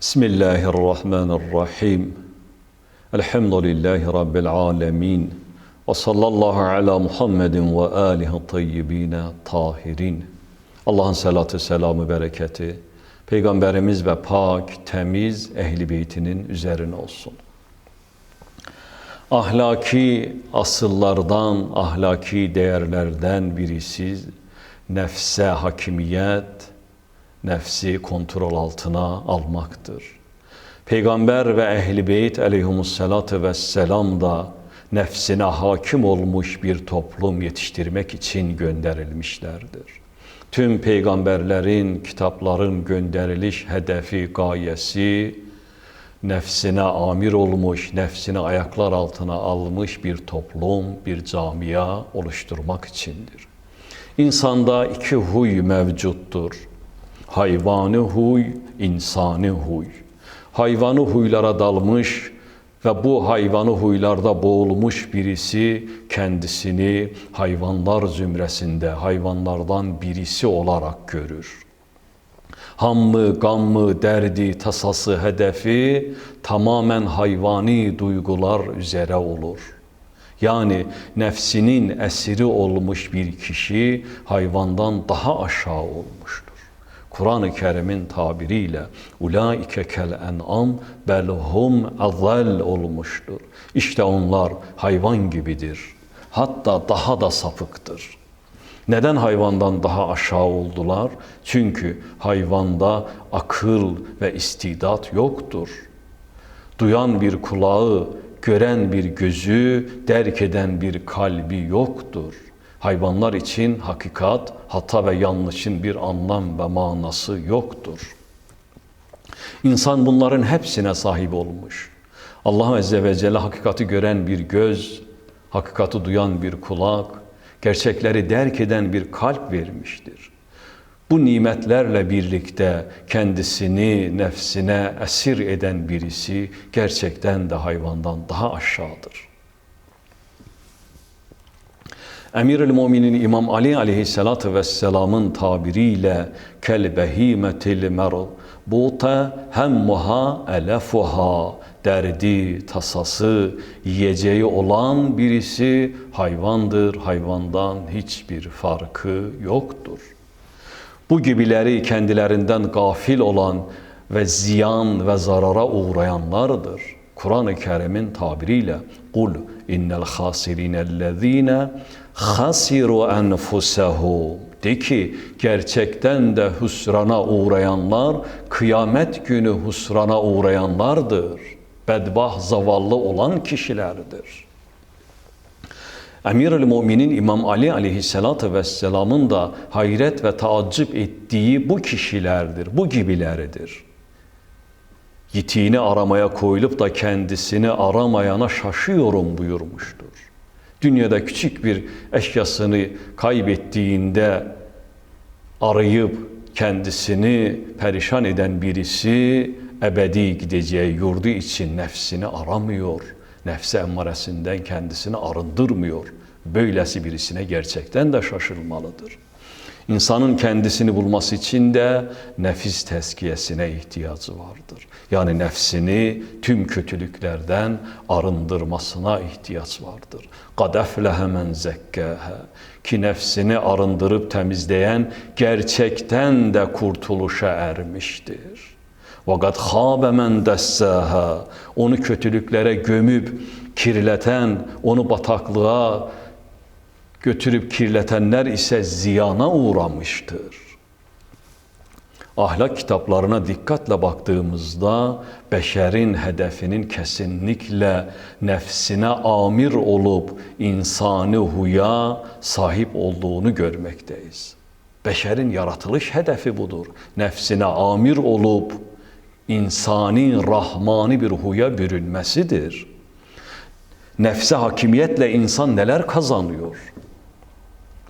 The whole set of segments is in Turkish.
Bismillahirrahmanirrahim. Elhamdülillahi Rabbil alemin. Ve sallallahu ala Muhammedin ve alihi tayyibine tahirin. Allah'ın salatı, selamı, bereketi, Peygamberimiz ve pak, temiz ehli beytinin üzerine olsun. Ahlaki asıllardan, ahlaki değerlerden birisi nefse hakimiyet, nefsi kontrol altına almaktır. Peygamber ve ehli beyt aleyhumussalatu vesselam da nefsine hakim olmuş bir toplum yetiştirmek için gönderilmişlerdir. Tüm peygamberlerin, kitapların gönderiliş hedefi, gayesi nefsine amir olmuş, nefsini ayaklar altına almış bir toplum, bir camia oluşturmak içindir. İnsanda iki huy mevcuttur. Hayvani huy, insani huy. Hayvanı huylara dalmış ve bu hayvanı huylarda boğulmuş birisi kendisini hayvanlar zümresinde, hayvanlardan birisi olarak görür. Hammı, gammı, derdi, tasası, hedefi tamamen hayvani duygular üzere olur.'' Yani nefsinin esiri olmuş bir kişi hayvandan daha aşağı olmuştur. Kur'an-ı Kerim'in tabiriyle ulaike kel en'am belhum azal olmuştur. İşte onlar hayvan gibidir. Hatta daha da sapıktır. Neden hayvandan daha aşağı oldular? Çünkü hayvanda akıl ve istidat yoktur. Duyan bir kulağı, gören bir gözü, derk eden bir kalbi yoktur. Hayvanlar için hakikat, hata ve yanlışın bir anlam ve manası yoktur. İnsan bunların hepsine sahip olmuş. Allah Azze ve Celle hakikati gören bir göz, hakikati duyan bir kulak, gerçekleri derk eden bir kalp vermiştir. Bu nimetlerle birlikte kendisini nefsine esir eden birisi gerçekten de hayvandan daha aşağıdır. Emirül Müminin İmam Ali aleyhissalatü vesselamın tabiriyle kel behimetil merbuta hemmuha elefuha derdi, tasası, yiyeceği olan birisi hayvandır. Hayvandan hiçbir farkı yoktur.'' Bu gibileri kendilerinden gafil olan ve ziyan ve zarara uğrayanlardır. Kur'an-ı Kerim'in tabiriyle kul innel hasirinellezine hasiru enfusehum de ki gerçekten de husrana uğrayanlar kıyamet günü husrana uğrayanlardır. Bedbah zavallı olan kişilerdir. Emir-ül Müminin İmam Ali aleyhissalatü vesselamın da hayret ve taaccüp ettiği bu kişilerdir, bu gibileridir. Yitiğini aramaya koyulup da kendisini aramayana şaşıyorum buyurmuştur. Dünyada küçük bir eşyasını kaybettiğinde arayıp kendisini perişan eden birisi ebedi gideceği yurdu için nefsini aramıyor.'' nefse emmaresinden kendisini arındırmıyor. Böylesi birisine gerçekten de şaşırmalıdır İnsanın kendisini bulması için de nefis teskiyesine ihtiyacı vardır. Yani nefsini tüm kötülüklerden arındırmasına ihtiyaç vardır. قَدْ اَفْلَهَ مَنْ زَكَّاهَا Ki nefsini arındırıp temizleyen gerçekten de kurtuluşa ermiştir. Vakat خَابَ مَنْ دَسَّاهَا Onu kötülüklere gömüp kirleten, onu bataklığa götürüp kirletenler ise ziyana uğramıştır. Ahlak kitaplarına dikkatle baktığımızda beşerin hedefinin kesinlikle nefsine amir olup insani huya sahip olduğunu görmekteyiz. Beşerin yaratılış hedefi budur. Nefsine amir olup insani, rahmani bir huya bürünmesidir. Nefse hakimiyetle insan neler kazanıyor?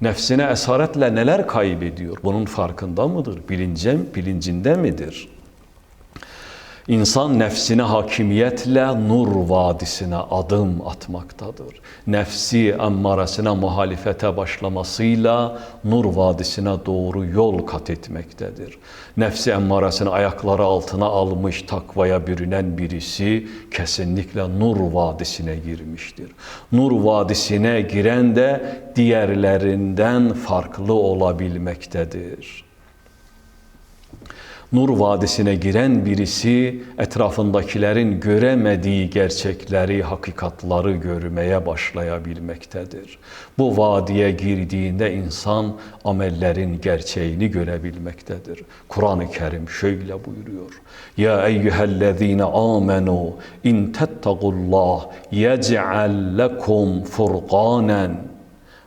Nefsine esaretle neler kaybediyor? Bunun farkında mıdır? Bilincem, bilincinde midir? İnsan nefsine hakimiyetle nur vadisine adım atmaktadır. Nefsi emmaresine muhalifete başlamasıyla nur vadisine doğru yol kat etmektedir. Nefsi emmaresini ayakları altına almış takvaya bürünen birisi kesinlikle nur vadisine girmiştir. Nur vadisine giren de diğerlerinden farklı olabilmektedir. Nur Vadisi'ne giren birisi etrafındakilerin göremediği gerçekleri, hakikatları görmeye başlayabilmektedir. Bu vadiye girdiğinde insan amellerin gerçeğini görebilmektedir. Kur'an-ı Kerim şöyle buyuruyor. Ya eyyühellezine amenu in tettagullah yec'al lekum furqanen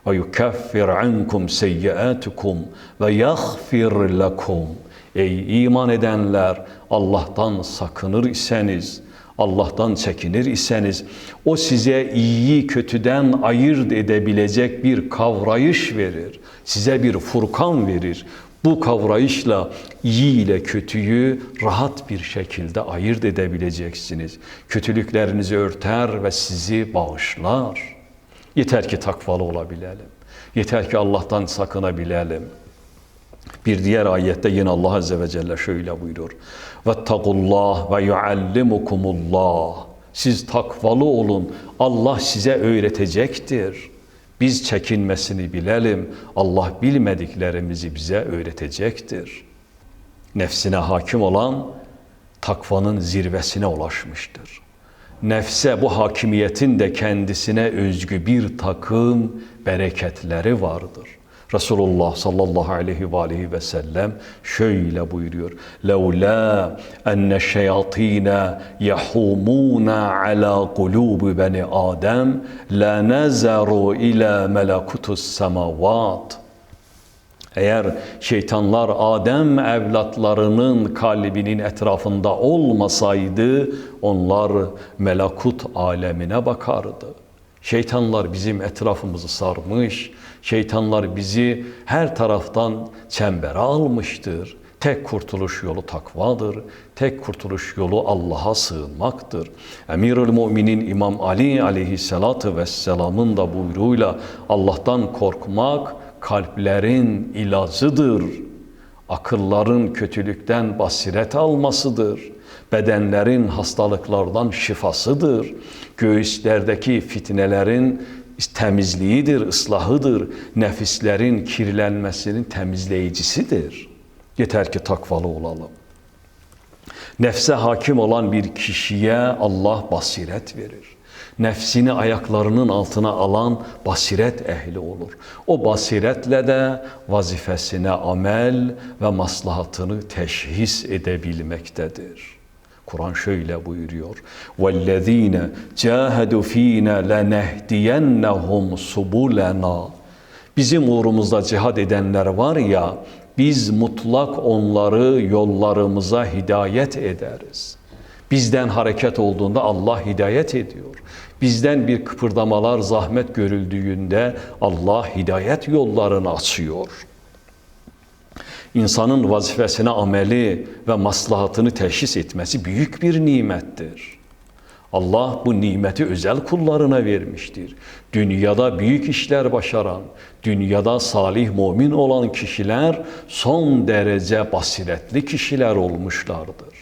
ve yukaffir ankum seyyiatukum ve yaghfir lekum. Ey iman edenler Allah'tan sakınır iseniz, Allah'tan çekinir iseniz o size iyiyi kötüden ayırt edebilecek bir kavrayış verir. Size bir furkan verir. Bu kavrayışla iyi ile kötüyü rahat bir şekilde ayırt edebileceksiniz. Kötülüklerinizi örter ve sizi bağışlar. Yeter ki takvalı olabilelim. Yeter ki Allah'tan sakınabilelim. Bir diğer ayette yine Allah Azze ve Celle şöyle buyuruyor. Vettegullah ve yuallimukumullah. Siz takvalı olun. Allah size öğretecektir. Biz çekinmesini bilelim. Allah bilmediklerimizi bize öğretecektir. Nefsine hakim olan takvanın zirvesine ulaşmıştır. Nefse bu hakimiyetin de kendisine özgü bir takım bereketleri vardır. Resulullah sallallahu aleyhi ve aleyhi ve sellem şöyle buyuruyor. Enne şeyatine yahumuna ala kulubi beni Adem la nazaru ila melekutus semavat. Eğer şeytanlar Adem evlatlarının kalbinin etrafında olmasaydı onlar melakut alemine bakardı. Şeytanlar bizim etrafımızı sarmış, şeytanlar bizi her taraftan çembere almıştır. Tek kurtuluş yolu takvadır. Tek kurtuluş yolu Allah'a sığınmaktır. Emirül Müminin İmam Ali aleyhissalatü vesselamın da buyruğuyla Allah'tan korkmak kalplerin ilacıdır. Akılların kötülükten basiret almasıdır. Bedenlerin hastalıklardan şifasıdır. Göğüslerdeki fitnelerin temizliğidir, ıslahıdır. Nefislerin kirlenmesinin temizleyicisidir. Yeter ki takvalı olalım. Nefse hakim olan bir kişiye Allah basiret verir. Nefsini ayaklarının altına alan basiret ehli olur. O basiretle de vazifesine amel ve maslahatını teşhis edebilmektedir. Kur'an şöyle buyuruyor. وَالَّذ۪ينَ جَاهَدُوا ف۪ينَ لَنَهْدِيَنَّهُمْ سُبُولَنَا Bizim uğrumuzda cihad edenler var ya, biz mutlak onları yollarımıza hidayet ederiz. Bizden hareket olduğunda Allah hidayet ediyor. Bizden bir kıpırdamalar, zahmet görüldüğünde Allah hidayet yollarını açıyor. İnsanın vazifesine ameli ve maslahatını teşhis etmesi büyük bir nimettir. Allah bu nimeti özel kullarına vermiştir. Dünyada büyük işler başaran, dünyada salih mümin olan kişiler son derece basiretli kişiler olmuşlardır.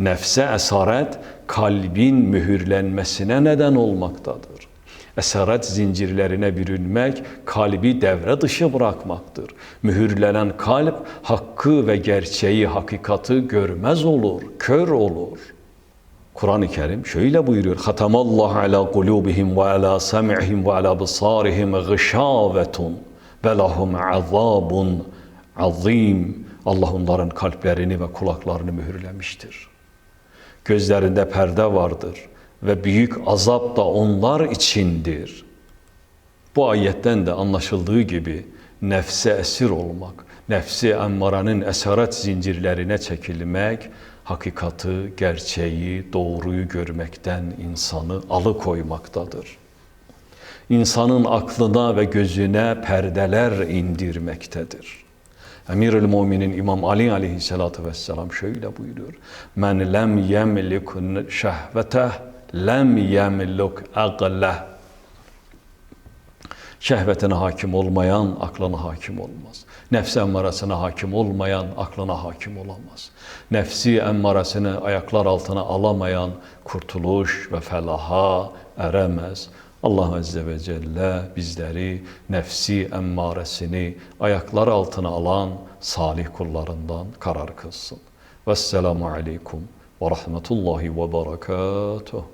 Nefse esaret kalbin mühürlenmesine neden olmaktadır. Esaret zincirlerine bürünmek kalbi devre dışı bırakmaktır. Mühürlenen kalp hakkı ve gerçeği, hakikati görmez olur, kör olur. Kur'an-ı Kerim şöyle buyuruyor. Hatamallahu ala kulubihim ve ala sam'ihim ve ala basarihim gışavetun ve lahum azabun azim. Allah onların kalplerini ve kulaklarını mühürlemiştir. Gözlerinde perde vardır ve büyük azap da onlar içindir. Bu ayetten de anlaşıldığı gibi nefse esir olmak, nefsi emmaranın esaret zincirlerine çekilmek, hakikati, gerçeği, doğruyu görmekten insanı alıkoymaktadır. İnsanın aklına ve gözüne perdeler indirmektedir. Emirül Müminin İmam Ali aleyhissalatu vesselam şöyle buyuruyor. Men lem yemlik şehveteh lem yemluk agleh. Şehvetine hakim olmayan aklına hakim olmaz. Nefsi emmaresine hakim olmayan aklına hakim olamaz. Nefsi emmaresini ayaklar altına alamayan kurtuluş ve felaha eremez. Allah Azze ve Celle bizleri nefsi emmaresini ayaklar altına alan salih kullarından karar kılsın. Vesselamu aleyküm ve rahmetullahi ve berekatuhu.